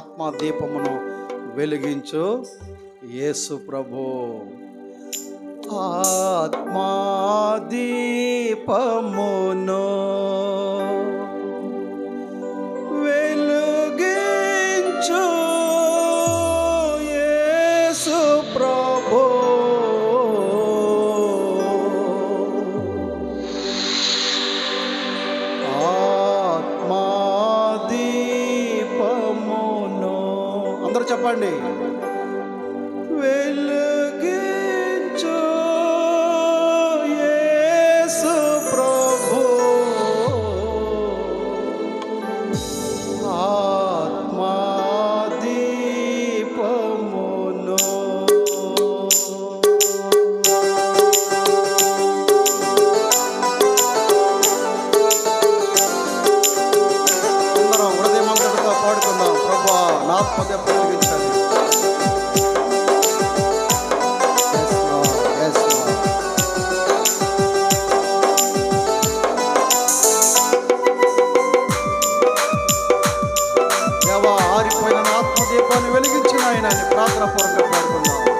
ఆత్మ దీపమును వెలిగించు. యేసు ప్రభు. ఆత్మా దీపమును వెలుగించు. అందరూ చెప్పండి. ఆత్మదెబ్బ కలిగించండి ఆరిపోయిన ఆత్మదీపాన్ని వెలిగించిన ఆయన ప్రార్థన పూర్వకంగా పాడుకున్నాం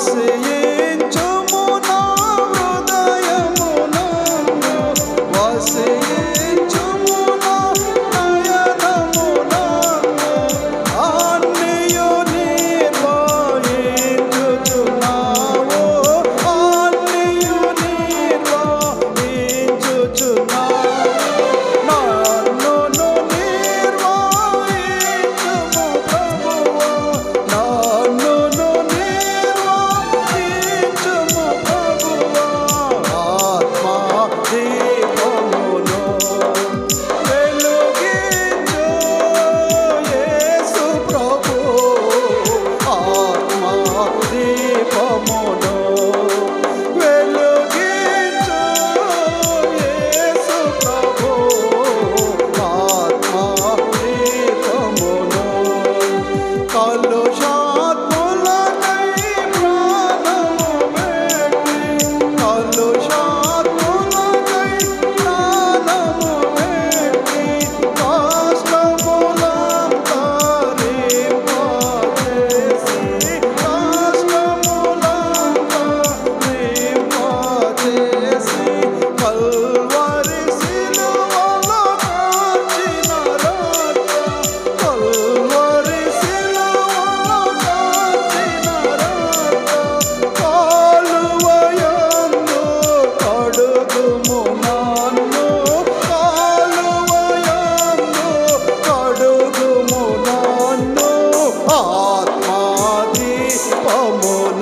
say solo. মন